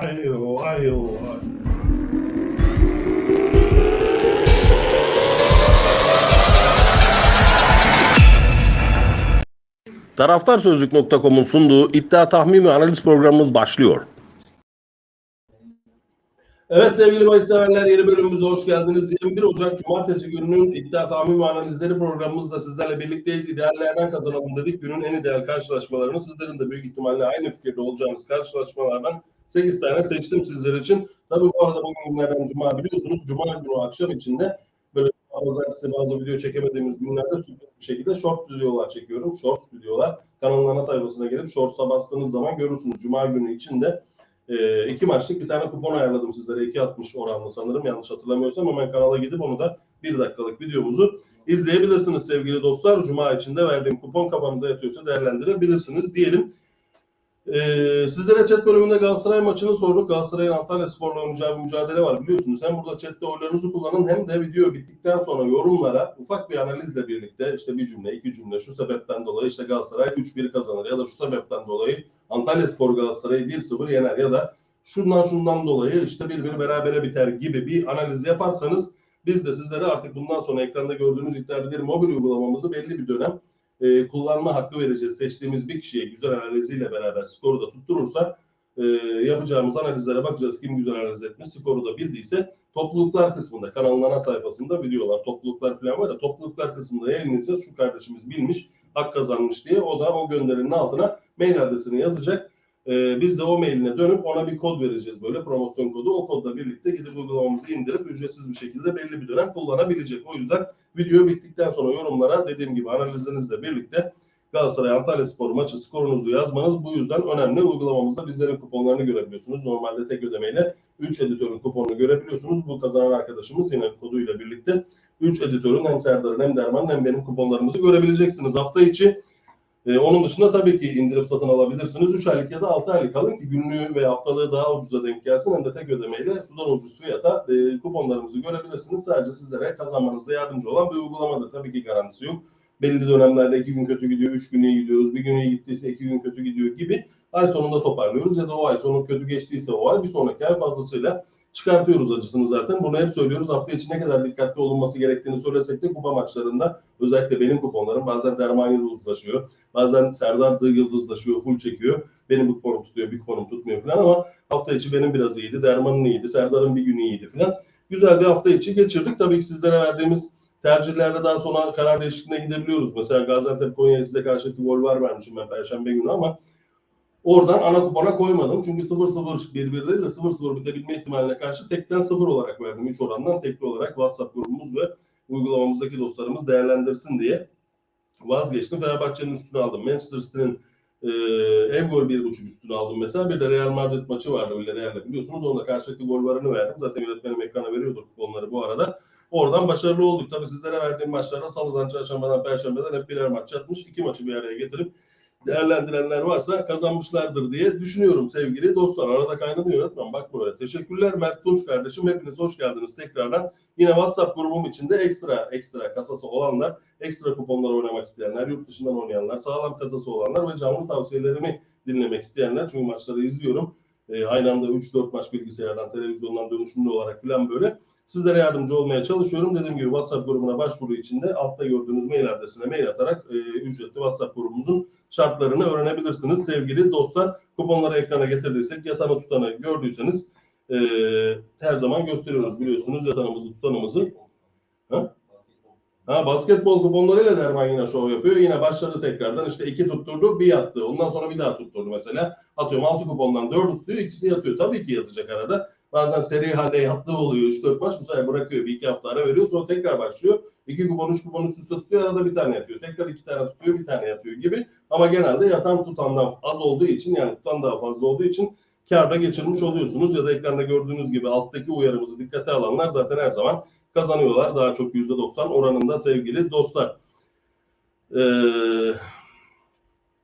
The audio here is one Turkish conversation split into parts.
Ayo, ayo. Taraftarsözlük.com'un sunduğu iddia tahmin ve analiz programımız başlıyor. Evet sevgili bahis severler yeni bölümümüze hoş geldiniz. 21 Ocak Cumartesi gününün iddia tahmin ve analizleri programımızda sizlerle birlikteyiz. İdeallerden kazanalım dedik. Günün en ideal karşılaşmalarını sizlerin de büyük ihtimalle aynı fikirde olacağınız karşılaşmalardan 8 tane seçtim sizler için. Tabii bu arada bugün günlerden Cuma biliyorsunuz. Cuma günü akşam içinde böyle pazartesi bazı video çekemediğimiz günlerde sürpriz bir şekilde short videolar çekiyorum. Shorts videolar. Kanalın ana sayfasına gelip shorts'a bastığınız zaman görürsünüz. Cuma günü içinde e, iki maçlık bir tane kupon ayarladım sizlere. 2.60 oranlı sanırım yanlış hatırlamıyorsam. Hemen kanala gidip onu da bir dakikalık videomuzu izleyebilirsiniz sevgili dostlar. Cuma içinde verdiğim kupon kafanıza yatıyorsa değerlendirebilirsiniz diyelim. Ee, sizlere chat bölümünde Galatasaray maçını sorduk. Galatasaray'ın Antalya Spor'la oynayacağı bir mücadele var biliyorsunuz. Hem burada chatte oylarınızı kullanın hem de video bittikten sonra yorumlara ufak bir analizle birlikte işte bir cümle, iki cümle şu sebepten dolayı işte Galatasaray 3-1 kazanır ya da şu sebepten dolayı Antalya Spor Galatasaray'ı 1-0 yener ya da şundan şundan dolayı işte bir bir berabere biter gibi bir analiz yaparsanız biz de sizlere artık bundan sonra ekranda gördüğünüz iddia mobil uygulamamızı belli bir dönem e, kullanma hakkı vereceğiz. Seçtiğimiz bir kişiye güzel analiziyle beraber skoru da tutturursa e, yapacağımız analizlere bakacağız. Kim güzel analiz etmiş, skoru da bildiyse topluluklar kısmında, kanalın ana sayfasında videolar, topluluklar falan var ya topluluklar kısmında yayınlayacağız. Şu kardeşimiz bilmiş, hak kazanmış diye. O da o gönderinin altına mail adresini yazacak. Ee, biz de o mailine dönüp ona bir kod vereceğiz böyle promosyon kodu. O kodla birlikte gidip uygulamamızı indirip ücretsiz bir şekilde belli bir dönem kullanabilecek. O yüzden video bittikten sonra yorumlara dediğim gibi analizlerinizle birlikte Galatasaray Antalya Spor maçı skorunuzu yazmanız bu yüzden önemli. Uygulamamızda bizlerin kuponlarını görebiliyorsunuz. Normalde tek ödemeyle 3 editörün kuponunu görebiliyorsunuz. Bu kazanan arkadaşımız yine koduyla birlikte 3 editörün hem Serdar'ın hem Derman'ın hem benim kuponlarımızı görebileceksiniz. Hafta içi ee, onun dışında tabii ki indirip satın alabilirsiniz. 3 aylık ya da 6 aylık alın ki günlüğü ve haftalığı daha ucuza denk gelsin. Hem de tek ödemeyle sudan ucuz fiyata e, kuponlarımızı görebilirsiniz. Sadece sizlere kazanmanızda yardımcı olan bir uygulamadır. Tabii ki garantisi yok. Belli dönemlerde 2 gün kötü gidiyor, 3 gün iyi gidiyoruz. Bir gün iyi gittiyse 2 gün kötü gidiyor gibi. Ay sonunda toparlıyoruz ya da o ay sonu kötü geçtiyse o ay bir sonraki ay fazlasıyla çıkartıyoruz acısını zaten. Bunu hep söylüyoruz. Hafta içi ne kadar dikkatli olunması gerektiğini söylesek de kupa maçlarında özellikle benim kuponlarım bazen Derman Yıldızlaşıyor. Bazen Serdar Dı Yıldızlaşıyor, full çekiyor. Benim bir kuponum tutuyor, bir kuponum tutmuyor falan ama hafta içi benim biraz iyiydi. Derman'ın iyiydi, Serdar'ın bir günü iyiydi falan. Güzel bir hafta içi geçirdik. Tabii ki sizlere verdiğimiz tercihlerde daha sonra karar değişikliğine gidebiliyoruz. Mesela Gaziantep Konya'ya size karşı gol var vermişim ben Perşembe günü ama Oradan ana kupona koymadım. Çünkü 0-0 1-1 değil de 0-0 bitebilme ihtimaline karşı tekten 0 olarak verdim. 3 orandan tekli olarak WhatsApp grubumuz ve uygulamamızdaki dostlarımız değerlendirsin diye vazgeçtim. Fenerbahçe'nin üstünü aldım. Manchester City'nin e, ev gol 1.5 üstünü aldım mesela. Bir de Real Madrid maçı vardı öyle Real'le biliyorsunuz. Onda karşılıklı gol varını verdim. Zaten yönetmenim ekrana veriyordu kuponları bu arada. Oradan başarılı olduk. Tabii sizlere verdiğim maçlarda salıdan, çarşambadan, perşembeden hep birer maç yatmış. iki maçı bir araya getirip değerlendirenler varsa kazanmışlardır diye düşünüyorum sevgili dostlar. Arada kaynadı yönetmen bak buraya. Teşekkürler Mert Tunç kardeşim. Hepiniz hoş geldiniz tekrardan. Yine WhatsApp grubum içinde ekstra ekstra kasası olanlar, ekstra kuponlar oynamak isteyenler, yurt dışından oynayanlar, sağlam kasası olanlar ve canlı tavsiyelerimi dinlemek isteyenler. Çünkü maçları izliyorum. Ee, aynı anda 3-4 maç bilgisayardan, televizyondan dönüşümlü olarak falan böyle sizlere yardımcı olmaya çalışıyorum. Dediğim gibi WhatsApp grubuna başvuru için de altta gördüğünüz mail adresine mail atarak e, ücretli WhatsApp grubumuzun şartlarını öğrenebilirsiniz. Sevgili dostlar kuponları ekrana getirdiysek yatanı tutanı gördüyseniz e, her zaman gösteriyoruz biliyorsunuz yatanımızı tutanımızı. Ha? Ha, basketbol kuponlarıyla Derman yine şov yapıyor. Yine başladı tekrardan. İşte iki tutturdu, bir yattı. Ondan sonra bir daha tutturdu mesela. Atıyorum altı kupondan dördü tutuyor, ikisi yatıyor. Tabii ki yatacak arada. Bazen seri halde yattığı oluyor. 3-4 maç bu sefer bırakıyor. Bir iki hafta ara veriyor. Sonra tekrar başlıyor. İki kupon, üç kupon üst üste tutuyor. Arada bir tane yatıyor. Tekrar iki tane tutuyor, bir tane yatıyor gibi. Ama genelde yatan tutandan az olduğu için yani tutan daha fazla olduğu için karda geçirmiş oluyorsunuz. Ya da ekranda gördüğünüz gibi alttaki uyarımızı dikkate alanlar zaten her zaman kazanıyorlar. Daha çok %90 oranında sevgili dostlar. Ee,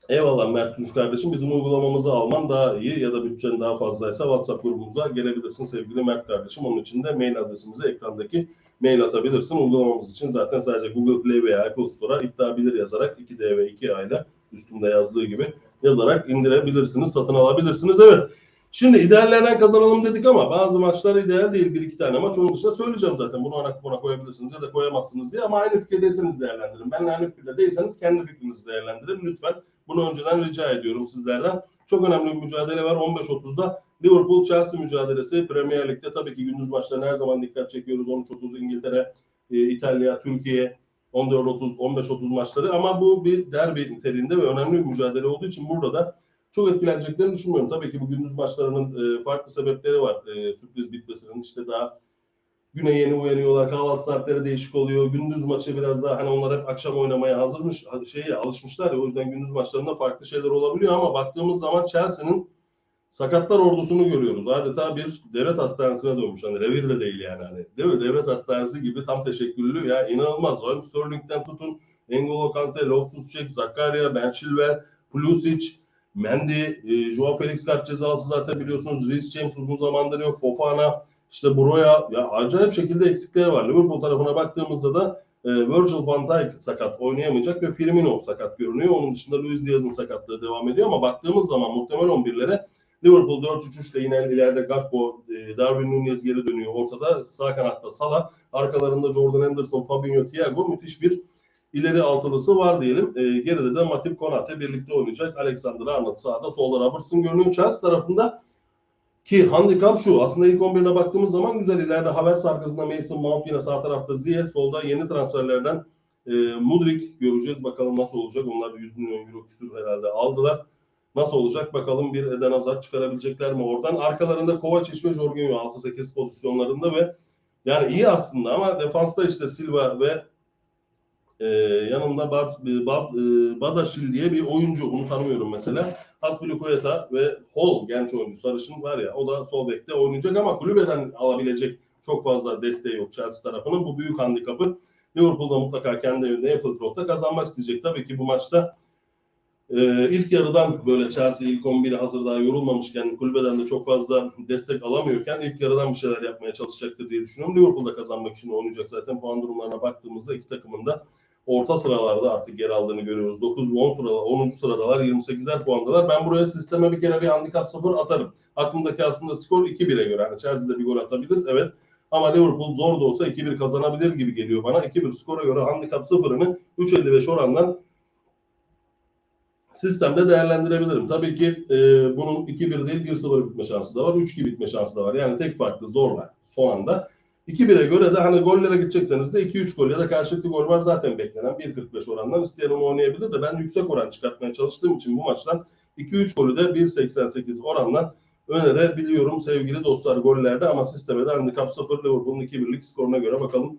eyvallah Mert Tunç kardeşim. Bizim uygulamamızı alman daha iyi ya da bütçen daha fazlaysa WhatsApp grubumuza gelebilirsin sevgili Mert kardeşim. Onun için de mail adresimize ekrandaki mail atabilirsin. Uygulamamız için zaten sadece Google Play veya Apple Store'a iddia bilir yazarak 2D ve 2A ile üstünde yazdığı gibi yazarak indirebilirsiniz, satın alabilirsiniz. Evet. Şimdi ideallerden kazanalım dedik ama bazı maçlar ideal değil. Bir iki tane maç. Onun dışında söyleyeceğim zaten. Bunu ana kupona koyabilirsiniz ya da koyamazsınız diye. Ama aynı fikirdeyseniz değerlendirin. Benle aynı fikirde değilseniz kendi fikrinizi değerlendirin. Lütfen bunu önceden rica ediyorum sizlerden. Çok önemli bir mücadele var. 15.30'da Liverpool-Chelsea mücadelesi. Premier Lig'de tabii ki gündüz maçlarına her zaman dikkat çekiyoruz. 13.30 İngiltere, e, İtalya, Türkiye, 14.30, 15.30 maçları. Ama bu bir derbi niteliğinde ve önemli bir mücadele olduğu için burada da çok etkileneceklerini düşünmüyorum. Tabii ki bu gündüz maçlarının e, farklı sebepleri var. E, sürpriz bitmesinin işte daha güne yeni uyanıyorlar. Kahvaltı saatleri değişik oluyor. Gündüz maçı biraz daha hani onlar hep akşam oynamaya hazırmış şeye alışmışlar ya o yüzden gündüz maçlarında farklı şeyler olabiliyor ama baktığımız zaman Chelsea'nin sakatlar ordusunu görüyoruz. Adeta bir devlet hastanesine dönmüş. Hani revir de değil yani. Hani, değil mi? Devlet hastanesi gibi tam teşekküllü ya inanılmaz. Raheem Sterling'den tutun N'Golo Kante, Loftus-Cheek, Zakaria, Ben Chilwell, Pulisic, Mendy, e, Joao Felix kart cezası zaten biliyorsunuz. Reece James uzun zamandır yok. Fofana, işte Broya ya acayip şekilde eksikleri var. Liverpool tarafına baktığımızda da e, Virgil van Dijk sakat oynayamayacak ve Firmino sakat görünüyor. Onun dışında Luis Diaz'ın sakatlığı devam ediyor ama baktığımız zaman muhtemel 11'lere Liverpool 4-3-3 ile yine ileride Gakpo, e, Darwin Nunez geri dönüyor ortada. Sağ kanatta Salah, arkalarında Jordan Henderson, Fabinho, Thiago müthiş bir ileri altılısı var diyelim. E, geride de Matip Konate birlikte oynayacak. Alexander Arnold sağda, solda Robertson görünüyor. Chelsea tarafında ki handikap şu. Aslında ilk 11'ine baktığımız zaman güzel. ileride Havertz arkasında Mason Mount yine sağ tarafta Ziyech. Solda yeni transferlerden e, Mudrik göreceğiz. Bakalım nasıl olacak. Onlar da 100 milyon euro küsür herhalde aldılar. Nasıl olacak bakalım bir Eden Hazard çıkarabilecekler mi oradan. Arkalarında Kovacic ve Jorginho 6-8 pozisyonlarında ve yani iyi aslında ama defansta işte Silva ve e, yanında Bad, Bad, e, Badaşil diye bir oyuncu. Bunu tanımıyorum mesela. Aspilicueta ve Hall genç oyuncu sarışın var ya o da sol bekte oynayacak ama kulübeden alabilecek çok fazla desteği yok Chelsea tarafının. Bu büyük handikapı Liverpool'da mutlaka kendi evinde Anfield Road'da kazanmak isteyecek. Tabii ki bu maçta e, ilk yarıdan böyle Chelsea ilk 11'e hazır daha yorulmamışken kulübeden de çok fazla destek alamıyorken ilk yarıdan bir şeyler yapmaya çalışacaktır diye düşünüyorum. Liverpool'da kazanmak için oynayacak zaten puan durumlarına baktığımızda iki takımın da orta sıralarda artık yer aldığını görüyoruz. 9 ve 10 sırada, 10. sıradalar, 28'er puandalar. Ben buraya sisteme bir kere bir handikap 0 atarım. Aklımdaki aslında skor 2-1'e göre. Yani Chelsea'de bir gol atabilir, evet. Ama Liverpool zor da olsa 2-1 kazanabilir gibi geliyor bana. 2-1 skora göre handikap 0'ını 3.55 orandan sistemde değerlendirebilirim. Tabii ki e, bunun 2-1 değil 1-0 bitme şansı da var. 3-2 bitme şansı da var. Yani tek farklı zorla son anda. 2-1'e göre de hani gollere gidecekseniz de 2-3 gol ya da karşılıklı gol var zaten beklenen 1.45 orandan isteyen onu oynayabilir de ben yüksek oran çıkartmaya çalıştığım için bu maçtan 2-3 golü de 1.88 orandan önerebiliyorum sevgili dostlar gollerde ama sisteme de handikap 0 Liverpool'un 2-1'lik skoruna göre bakalım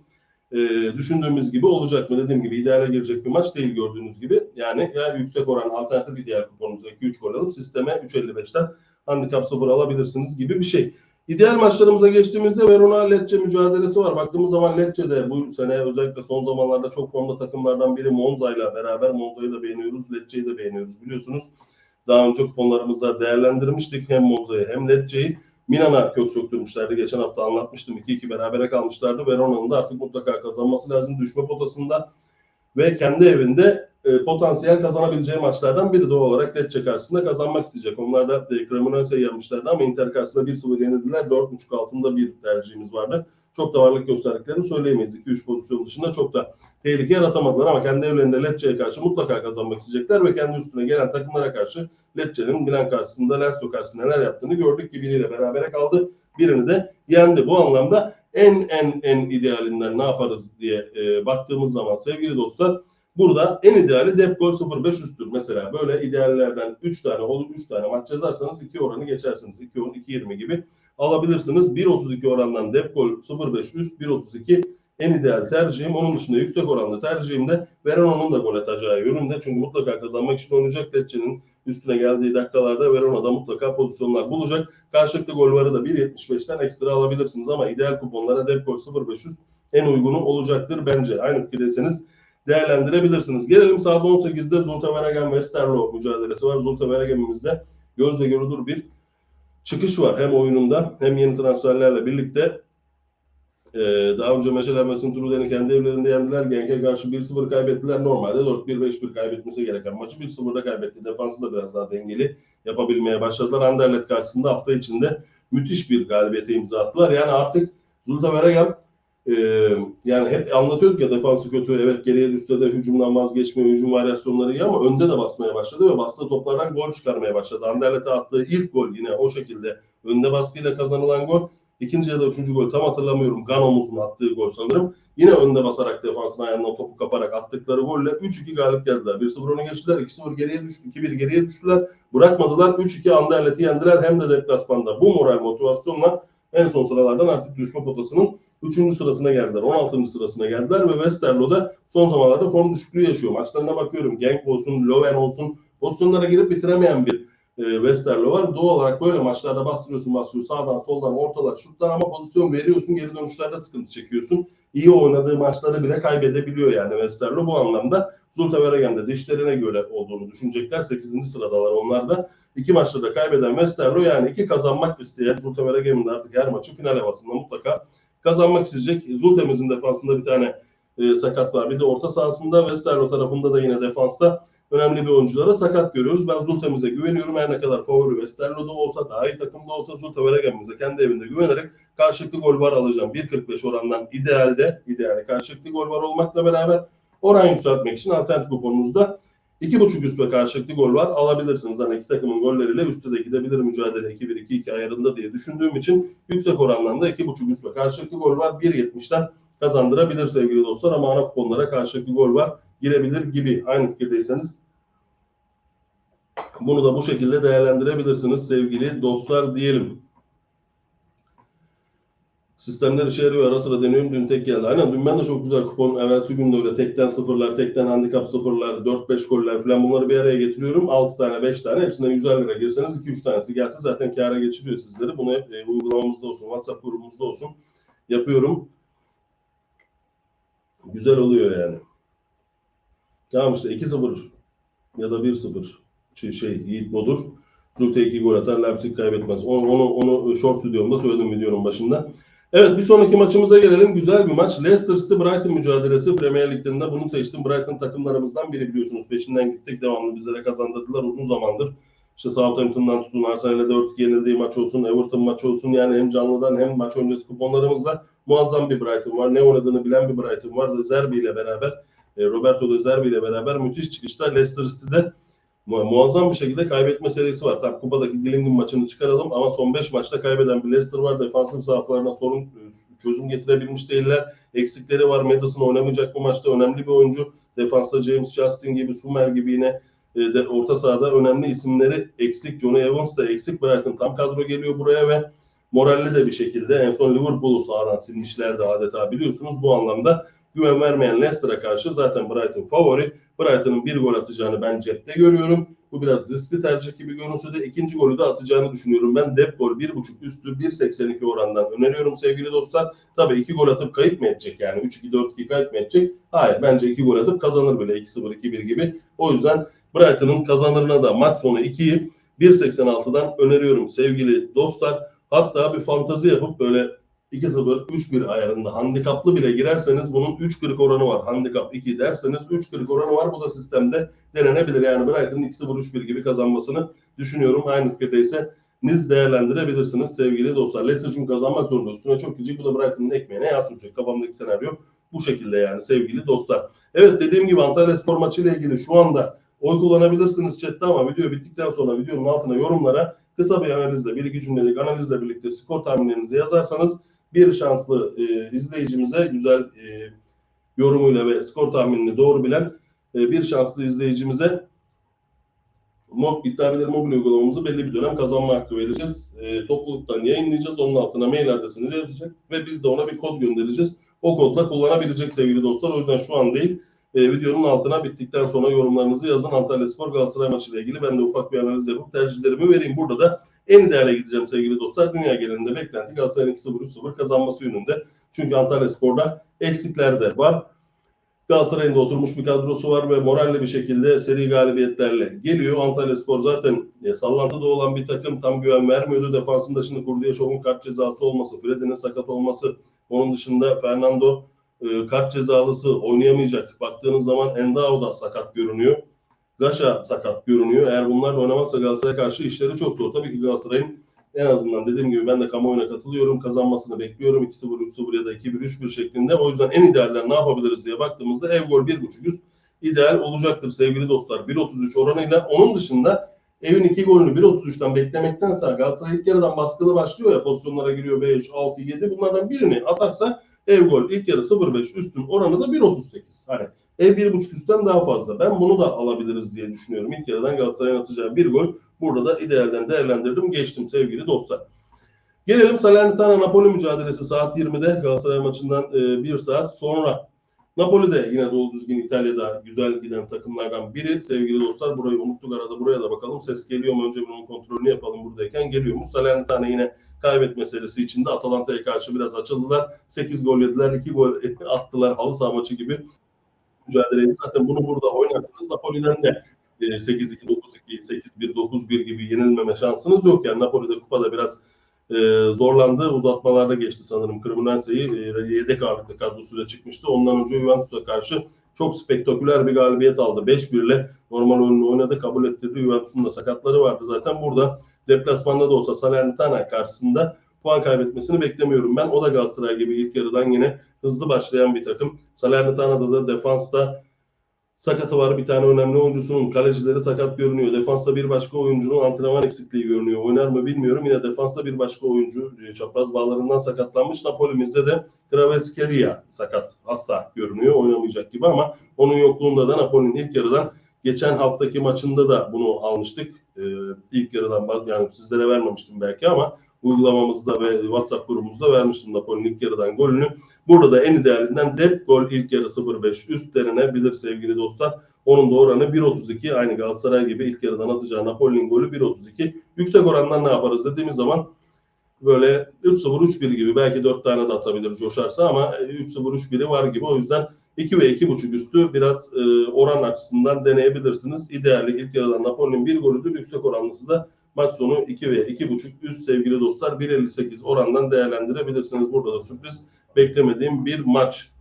e, düşündüğümüz gibi olacak mı? Dediğim gibi ideale girecek bir maç değil gördüğünüz gibi. Yani ya yüksek oran alternatif ideal kuponumuza 2-3 gol alıp sisteme 3.55'ten handikap 0 alabilirsiniz gibi bir şey. İdeal maçlarımıza geçtiğimizde Verona Lecce mücadelesi var. Baktığımız zaman Lecce'de bu sene özellikle son zamanlarda çok formda takımlardan biri Monza ile beraber Monza'yı da beğeniyoruz, Lecce'yi de beğeniyoruz biliyorsunuz. Daha önce kuponlarımızda değerlendirmiştik hem Monza'yı hem Lecce'yi. Milan'a kök söktürmüşlerdi. Geçen hafta anlatmıştım. 2-2 berabere kalmışlardı. Verona'nın da artık mutlaka kazanması lazım düşme potasında. Ve kendi evinde e, potansiyel kazanabileceği maçlardan biri doğal olarak Lecce karşısında kazanmak isteyecek. Onlar da e, Cremonese'yi yenmişlerdi ama Inter karşısında 1-0 yenildiler. 4.5 altında bir tercihimiz vardı. Çok da varlık gösterdiklerini söyleyemeyiz. 2-3 pozisyon dışında çok da tehlike yaratamadılar ama kendi evlerinde Lecce'ye karşı mutlaka kazanmak isteyecekler ve kendi üstüne gelen takımlara karşı Lecce'nin Milan karşısında Lazio karşısında neler yaptığını gördük ki biriyle berabere kaldı. Birini de yendi. Bu anlamda en en en idealinden ne yaparız diye e, baktığımız zaman sevgili dostlar Burada en ideali dep gol 0.5 üsttür. Mesela böyle ideallerden 3 tane olup 3 tane maç yazarsanız 2 oranı geçersiniz. 2.10, 2.20 gibi alabilirsiniz. 1.32 orandan dep gol 0.5 üst 1.32 en ideal tercihim. Onun dışında yüksek oranlı tercihim de Verona'nın da gol atacağı yönünde. Çünkü mutlaka kazanmak için oynayacak. Lecce'nin üstüne geldiği dakikalarda Verona'da mutlaka pozisyonlar bulacak. Karşılıklı gol varı da 1.75'ten ekstra alabilirsiniz ama ideal kuponlara dep gol 0.5 üst en uygunu olacaktır bence. Aynı fikirdeyseniz değerlendirebilirsiniz. Gelelim sahada 18'de Zulte Veregem Westerlo mücadelesi var. Zulte Veregem'imizde gözle görülür bir çıkış var. Hem oyununda hem yeni transferlerle birlikte Ee, daha önce Meşelenmes'in Truden'i kendi evlerinde yendiler. Genk'e karşı 1-0 kaybettiler. Normalde 4-1, 5-1 kaybetmesi gereken maçı 1-0'da kaybetti. Defansı da biraz daha dengeli yapabilmeye başladılar. Anderlet karşısında hafta içinde müthiş bir galibiyete imza attılar. Yani artık Zulta Veregem e, yani hep anlatıyorduk ya defansı kötü. Evet geriye düşse de hücumdan vazgeçmiyor. Hücum varyasyonları iyi ama önde de basmaya başladı ve bastığı toplardan gol çıkarmaya başladı. Anderlet'e attığı ilk gol yine o şekilde önde baskıyla kazanılan gol. İkinci ya da üçüncü gol tam hatırlamıyorum. Ganomuz'un attığı gol sanırım. Yine önde basarak defansın ayağından topu kaparak attıkları golle 3-2 galip geldiler. 1-0 öne geçtiler. 2-0 geriye düştü. 2-1 geriye düştüler. Bırakmadılar. 3-2 Anderlet'i yendiler. Hem de deplasmanda. Bu moral motivasyonla en son sıralardan artık düşme potasının 3. sırasına geldiler. 16. sırasına geldiler ve Westerlo'da son zamanlarda form düşüklüğü yaşıyor. Maçlarına bakıyorum. Genk olsun, Löwen olsun. Pozisyonlara girip bitiremeyen bir e, Westerlo var. Doğal olarak böyle maçlarda bastırıyorsun bastırıyorsun sağdan soldan ortalar şutlar ama pozisyon veriyorsun geri dönüşlerde sıkıntı çekiyorsun. İyi oynadığı maçları bile kaybedebiliyor yani Westerlo bu anlamda. Zulte Veregen'de dişlerine göre olduğunu düşünecekler. 8. sıradalar onlar da. İki maçta da kaybeden Westerlo yani iki kazanmak isteyen Zulte Veregen'in de artık her maçı final havasında mutlaka kazanmak isteyecek. Zulte'mizin defansında bir tane e, sakat var. Bir de orta sahasında Westerlo tarafında da yine defansta önemli bir oyunculara sakat görüyoruz. Ben Zulte'mize güveniyorum. Her ne kadar favori Westerlo'da olsa, daha iyi takımda olsa Zulte Veregen'imize kendi evinde güvenerek karşılıklı gol var alacağım. 1.45 orandan idealde, ideali karşılıklı gol var olmakla beraber oran yükseltmek için alternatif kuponumuzda 2.5 üst ve karşılıklı gol var alabilirsiniz. Hani iki takımın golleriyle üstte de gidebilir mücadele 2-1-2-2 ayarında diye düşündüğüm için yüksek orandan da 2.5 üst ve karşılıklı gol var. 1.70'ten kazandırabilir sevgili dostlar ama ana kuponlara karşılıklı gol var girebilir gibi. Aynı fikirdeyseniz bunu da bu şekilde değerlendirebilirsiniz sevgili dostlar diyelim. Sistemler işe yarıyor. Ara sıra deniyorum. Dün tek geldi. Aynen dün ben de çok güzel kupon. Evvelsi gün de öyle tekten sıfırlar, tekten handikap sıfırlar, 4-5 goller falan bunları bir araya getiriyorum. 6 tane, 5 tane. Hepsinden 100 lira girseniz 2-3 tanesi gelse zaten kâra geçiriyor sizleri. Bunu hep e, uygulamamızda olsun, WhatsApp grubumuzda olsun yapıyorum. Güzel oluyor yani. Tamam işte 2-0 ya da 1-0 şey, şey Yiğit Bodur. Zulte 2 gol atar, Leipzig kaybetmez. Onu, onu, onu short videomda söyledim videonun başında. Evet bir sonraki maçımıza gelelim. Güzel bir maç. Leicester City Brighton mücadelesi Premier Lig'de bunu seçtim. Brighton takımlarımızdan biri biliyorsunuz. Peşinden gittik. Devamlı bizlere kazandırdılar uzun zamandır. İşte Southampton'dan tutun Arsenal'e 4-2 yenildiği maç olsun, Everton maçı olsun yani hem canlıdan hem maç öncesi kuponlarımızla muazzam bir Brighton var. Ne oynadığını bilen bir Brighton var. Zerbi ile beraber Roberto De Zerbi ile beraber müthiş çıkışta Leicester City'de mu- muazzam bir şekilde kaybetme serisi var. Tam kupadaki Gillingham maçını çıkaralım ama son 5 maçta kaybeden bir Leicester var. Defansif zaaflarına sorun e, çözüm getirebilmiş değiller. Eksikleri var. Madison oynamayacak bu maçta. Önemli bir oyuncu. Defansta James Justin gibi, Sumer gibi yine e, de orta sahada önemli isimleri eksik. Johnny Evans da eksik. Brighton tam kadro geliyor buraya ve moralli de bir şekilde en son Liverpool'u sahadan silmişlerdi adeta biliyorsunuz. Bu anlamda güven vermeyen Leicester'a karşı zaten Brighton favori. Brighton'ın bir gol atacağını ben cepte görüyorum. Bu biraz riskli tercih gibi görünse de ikinci golü de atacağını düşünüyorum. Ben dep gol 1.5 üstü 1.82 orandan öneriyorum sevgili dostlar. Tabii iki gol atıp kayıp mı edecek yani 3-2-4-2 kayıp mı edecek? Hayır bence iki gol atıp kazanır bile 2-0 2-1 gibi. O yüzden Brighton'ın kazanırına da maç sonu 2'yi 1.86'dan öneriyorum sevgili dostlar. Hatta bir fantazi yapıp böyle 2-0, 3-1 ayarında handikaplı bile girerseniz bunun 3.40 oranı var. Handikap 2 derseniz 3.40 oranı var. Bu da sistemde denenebilir. Yani Brighton'ın 2-0, 3-1 gibi kazanmasını düşünüyorum. Aynı fikirdeyse niz değerlendirebilirsiniz sevgili dostlar. Leicester çünkü kazanmak zorunda. Üstüne çok gidecek. Bu da Brighton'ın ekmeğine yağ sürecek. Kafamdaki senaryo bu şekilde yani sevgili dostlar. Evet dediğim gibi Antalya Spor maçı ile ilgili şu anda oy kullanabilirsiniz chatte ama video bittikten sonra videonun altına yorumlara kısa bir analizle, bir iki cümlelik analizle birlikte skor tahminlerinizi yazarsanız bir şanslı e, izleyicimize güzel e, yorumuyla ve skor tahminini doğru bilen e, bir şanslı izleyicimize Mo iddia bilir mobil uygulamamızı belli bir dönem kazanma hakkı vereceğiz. E, topluluktan yayınlayacağız. Onun altına mail adresini yazacak ve biz de ona bir kod göndereceğiz. O kodla kullanabilecek sevgili dostlar. O yüzden şu an değil. E, videonun altına bittikten sonra yorumlarınızı yazın. Antalya Spor Galatasaray maçıyla ilgili ben de ufak bir analiz yapıp tercihlerimi vereyim. Burada da en ideale gideceğim sevgili dostlar. Dünya genelinde beklenti Galatasaray'ın 2-0 3-0 kazanması yönünde. Çünkü Antalya Spor'da eksikler de var. Galatasaray'ın da oturmuş bir kadrosu var ve moralli bir şekilde seri galibiyetlerle geliyor. Antalya Spor zaten e, sallantıda olan bir takım tam güven vermiyordu. Defansında şimdi Kurdiyaşov'un kart cezası olması, Fred'in sakat olması, onun dışında Fernando e, kart cezalısı oynayamayacak. Baktığınız zaman Endao da sakat görünüyor. Gaşa sakat görünüyor. Eğer bunlar da oynamazsa Galatasaray'a karşı işleri çok zor. Tabii ki Galatasaray'ın en azından dediğim gibi ben de kamuoyuna katılıyorum. Kazanmasını bekliyorum. 2-0, 3-0 ya da 2-1, 3-1 şeklinde. O yüzden en idealler ne yapabiliriz diye baktığımızda ev gol 1.5 üst ideal olacaktır sevgili dostlar. 1.33 oranıyla. Onun dışında evin iki golünü 1.33'ten beklemektense Galatasaray ilk yarıdan baskılı başlıyor ya pozisyonlara giriyor 5, 6, 7 bunlardan birini atarsa ev gol ilk yarı 0.5 üstün oranı da 1.38. Hani ev 1.5 üstten daha fazla. Ben bunu da alabiliriz diye düşünüyorum. İlk yarıdan Galatasaray'ın atacağı bir gol burada da idealden değerlendirdim. Geçtim sevgili dostlar. Gelelim Salernitana Napoli mücadelesi saat 20'de Galatasaray maçından e, bir saat sonra. Napoli de yine dolu düzgün İtalya'da güzel giden takımlardan biri. Sevgili dostlar burayı unuttuk arada buraya da bakalım. Ses geliyor mu? Önce bunun kontrolünü yapalım buradayken. Geliyormuş. Salernitana yine kaybet meselesi içinde Atalanta'ya karşı biraz açıldılar. 8 gol yediler, 2 gol attılar halı saha maçı gibi mücadeleyi. Zaten bunu burada oynarsınız. Napoli'den de e, 8-2, 9-2, 8-1, 9-1 gibi yenilmeme şansınız yok. Yani Napoli'de kupada biraz e, zorlandı. Uzatmalarda geçti sanırım. Cremonense'yi e, yedek ağırlıklı kadrosuyla çıkmıştı. Ondan önce Juventus'a karşı çok spektaküler bir galibiyet aldı. 5-1 ile normal oyununu oynadı. Kabul ettirdi. Juventus'un da sakatları vardı zaten. Burada deplasmanda da olsa Salernitana karşısında puan kaybetmesini beklemiyorum ben. O da Galatasaray gibi ilk yarıdan yine hızlı başlayan bir takım. Salernitana'da da defansta sakatı var. Bir tane önemli oyuncusunun kalecileri sakat görünüyor. Defansta bir başka oyuncunun antrenman eksikliği görünüyor. Oynar mı bilmiyorum. Yine defansta bir başka oyuncu e, çapraz bağlarından sakatlanmış. Napoli'mizde de Kvaratskhelia sakat. Hasta görünüyor. Oynamayacak gibi ama onun yokluğunda da Napoli'nin ilk yarıdan geçen haftaki maçında da bunu almıştık. Ee, ilk yarıdan yani sizlere vermemiştim belki ama uygulamamızda ve WhatsApp grubumuzda vermiştim Napoli'nin ilk yarıdan golünü. Burada da en idealinden dep gol ilk yarı 0-5 üst denenebilir sevgili dostlar. Onun da oranı 1.32 aynı Galatasaray gibi ilk yarıdan atacağı Napoli'nin golü 1.32. Yüksek orandan ne yaparız dediğimiz zaman böyle 3-0 3-1 gibi belki 4 tane de atabilir coşarsa ama 3-0 3-1'i var gibi. O yüzden 2 ve 2.5 üstü biraz e, oran açısından deneyebilirsiniz. İdeali ilk yarıdan Napoli'nin bir golüdür. Yüksek oranlısı da maç sonu 2 ve 2.5 üst sevgili dostlar 1.58 orandan değerlendirebilirsiniz. Burada da sürpriz beklemediğim bir maç.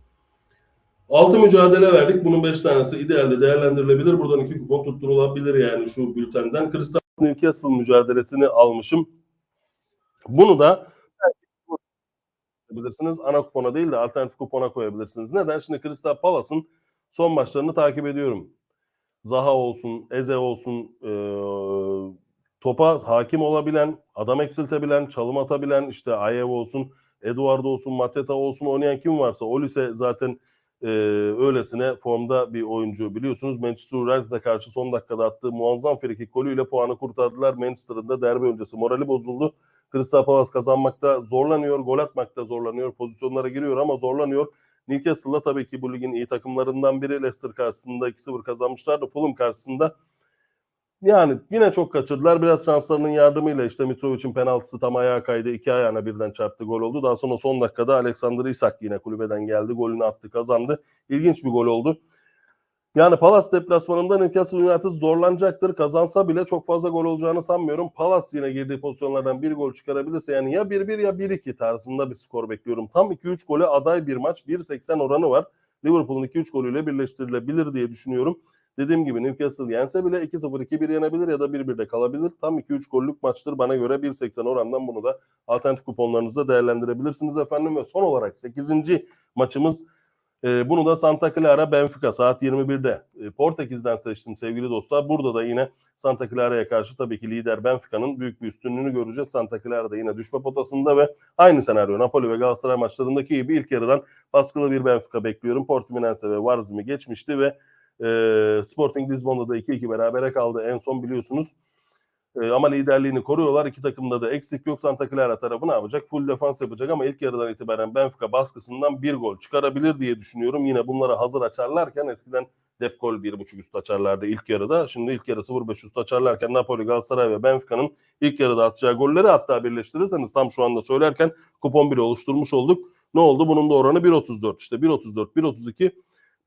6 mücadele verdik. Bunun 5 tanesi idealde değerlendirilebilir. Buradan 2 kupon tutturulabilir yani şu bültenden. Crystal Newcastle mücadelesini almışım. Bunu da bilirsiniz. Ana kupona değil de alternatif kupona koyabilirsiniz. Neden? Şimdi Crystal Palace'ın son maçlarını takip ediyorum. Zaha olsun, Eze olsun, eee, topa hakim olabilen, adam eksiltebilen, çalım atabilen, işte Ayev olsun, Eduardo olsun, Mateta olsun oynayan kim varsa Olise zaten e, öylesine formda bir oyuncu biliyorsunuz. Manchester United'a karşı son dakikada attığı muazzam frikik golüyle puanı kurtardılar. Manchester'ın da derbi öncesi morali bozuldu. Crystal Palace kazanmakta zorlanıyor, gol atmakta zorlanıyor, pozisyonlara giriyor ama zorlanıyor. Newcastle'da tabii ki bu ligin iyi takımlarından biri. Leicester karşısında 2-0 kazanmışlardı. Fulham karşısında yani yine çok kaçırdılar. Biraz şanslarının yardımıyla işte Mitrovic'in penaltısı tam ayağa kaydı. iki ayağına birden çarptı gol oldu. Daha sonra son dakikada Alexander Isak yine kulübeden geldi. Golünü attı kazandı. İlginç bir gol oldu. Yani Palace deplasmanında Newcastle United zorlanacaktır. Kazansa bile çok fazla gol olacağını sanmıyorum. Palace yine girdiği pozisyonlardan bir gol çıkarabilirse yani ya 1-1 ya 1-2 tarzında bir skor bekliyorum. Tam 2-3 gole aday bir maç. 1.80 oranı var. Liverpool'un 2-3 golüyle birleştirilebilir diye düşünüyorum. Dediğim gibi Newcastle yense bile 2-0 2-1 yenebilir ya da 1-1'de kalabilir. Tam 2-3 gollük maçtır bana göre 1.80 orandan bunu da alternatif kuponlarınızda değerlendirebilirsiniz efendim. Ve son olarak 8. maçımız e, bunu da Santa Clara Benfica saat 21'de e, Portekiz'den seçtim sevgili dostlar. Burada da yine Santa Clara'ya karşı tabii ki lider Benfica'nın büyük bir üstünlüğünü göreceğiz. Santa Clara da yine düşme potasında ve aynı senaryo Napoli ve Galatasaray maçlarındaki gibi ilk yarıdan baskılı bir Benfica bekliyorum. Portimonense ve Varzim'i geçmişti ve e, Sporting Lisbon'da da 2-2 berabere kaldı en son biliyorsunuz. E, ama liderliğini koruyorlar. İki takımda da eksik yok. Santa Clara tarafı ne yapacak? Full defans yapacak ama ilk yarıdan itibaren Benfica baskısından bir gol çıkarabilir diye düşünüyorum. Yine bunlara hazır açarlarken eskiden dep gol 1.5 üst açarlardı ilk yarıda. Şimdi ilk yarı 0.5 üst açarlarken Napoli, Galatasaray ve Benfica'nın ilk yarıda atacağı golleri hatta birleştirirseniz tam şu anda söylerken kupon bile oluşturmuş olduk. Ne oldu? Bunun da oranı 1.34. İşte 1.34, 1.32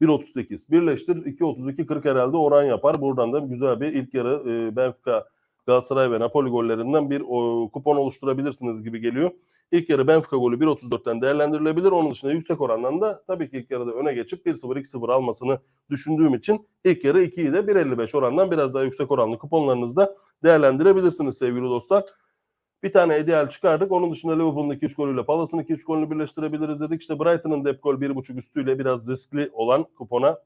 1.38. Birleştir 2.32-40 herhalde oran yapar. Buradan da güzel bir ilk yarı e, Benfica, Galatasaray ve Napoli gollerinden bir o, kupon oluşturabilirsiniz gibi geliyor. İlk yarı Benfica golü 1.34'ten değerlendirilebilir. Onun dışında yüksek orandan da tabii ki ilk yarıda öne geçip 1-0 2-0 almasını düşündüğüm için ilk yarı 2'yi de 1.55 orandan biraz daha yüksek oranlı kuponlarınızda değerlendirebilirsiniz sevgili dostlar. Bir tane ideal çıkardık. Onun dışında Liverpool'un 2-3 golüyle Palace'ın 2-3 golünü birleştirebiliriz dedik. İşte Brighton'ın dep gol 1.5 üstüyle biraz riskli olan kupona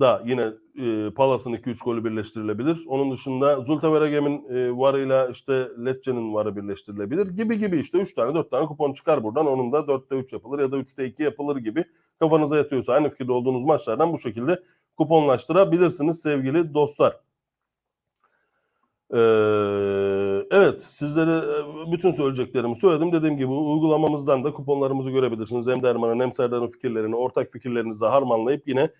da yine e, Palace'ın 2-3 golü birleştirilebilir. Onun dışında Zulteveregem'in e, varıyla işte Lecce'nin varı birleştirilebilir gibi gibi işte 3 tane 4 tane kupon çıkar buradan. Onun da 4'te 3 yapılır ya da 3'te 2 yapılır gibi kafanıza yatıyorsa aynı fikirde olduğunuz maçlardan bu şekilde kuponlaştırabilirsiniz sevgili dostlar. Ee, evet sizlere e, bütün söyleyeceklerimi söyledim. Dediğim gibi uygulamamızdan da kuponlarımızı görebilirsiniz. Hem Derman'ın hem Serdar'ın fikirlerini ortak fikirlerinizi harmanlayıp yine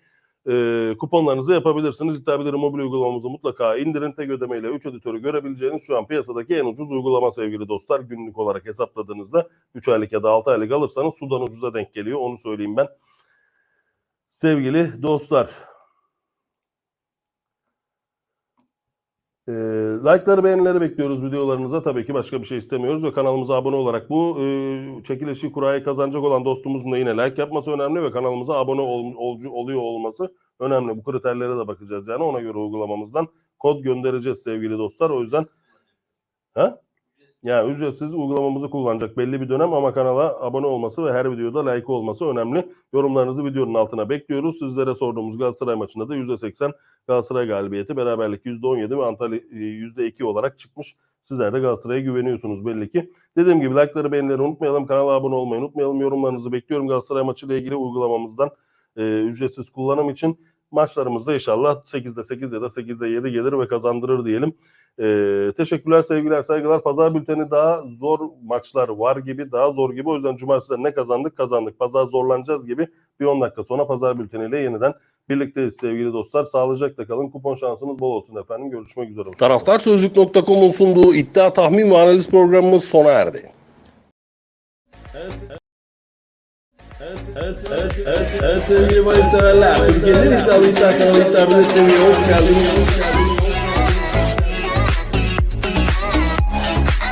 e, kuponlarınızı yapabilirsiniz. İddia mobil uygulamamızı mutlaka indirin. Tek ödemeyle 3 editörü görebileceğiniz şu an piyasadaki en ucuz uygulama sevgili dostlar. Günlük olarak hesapladığınızda 3 aylık ya da 6 aylık alırsanız sudan ucuza denk geliyor. Onu söyleyeyim ben. Sevgili dostlar. E, like'ları beğenileri bekliyoruz videolarınıza. Tabii ki başka bir şey istemiyoruz ve kanalımıza abone olarak bu e, çekilişi kurayı kazanacak olan dostumuzun da yine like yapması önemli ve kanalımıza abone ol, olcu, oluyor olması önemli. Bu kriterlere de bakacağız yani ona göre uygulamamızdan kod göndereceğiz sevgili dostlar. O yüzden ha? Yani ücretsiz uygulamamızı kullanacak belli bir dönem ama kanala abone olması ve her videoda like olması önemli. Yorumlarınızı videonun altına bekliyoruz. Sizlere sorduğumuz Galatasaray maçında da %80 Galatasaray galibiyeti, beraberlik %17 ve Antalya e, %2 olarak çıkmış. Sizler de Galatasaray'a güveniyorsunuz belli ki. Dediğim gibi like'ları beğenileri unutmayalım. Kanala abone olmayı unutmayalım. Yorumlarınızı bekliyorum Galatasaray maçıyla ilgili uygulamamızdan e, ücretsiz kullanım için. Maçlarımızda inşallah 8'de 8 ya da 8'de 7 gelir ve kazandırır diyelim. Ee, teşekkürler, sevgiler, saygılar. Pazar bülteni daha zor maçlar var gibi, daha zor gibi. O yüzden cumartesi ne kazandık kazandık. Pazar zorlanacağız gibi bir 10 dakika sonra pazar bülteniyle yeniden birlikteyiz sevgili dostlar. Sağlıcakla kalın. Kupon şansınız bol olsun efendim. Görüşmek üzere. Taraftarsözlük.com'un sunduğu iddia tahmin ve analiz programımız sona erdi. Evet, evet. Sevgili bayı severler. Türkiye'nin iddialı iddia kanalı iddia geldiniz. Hoş geldiniz.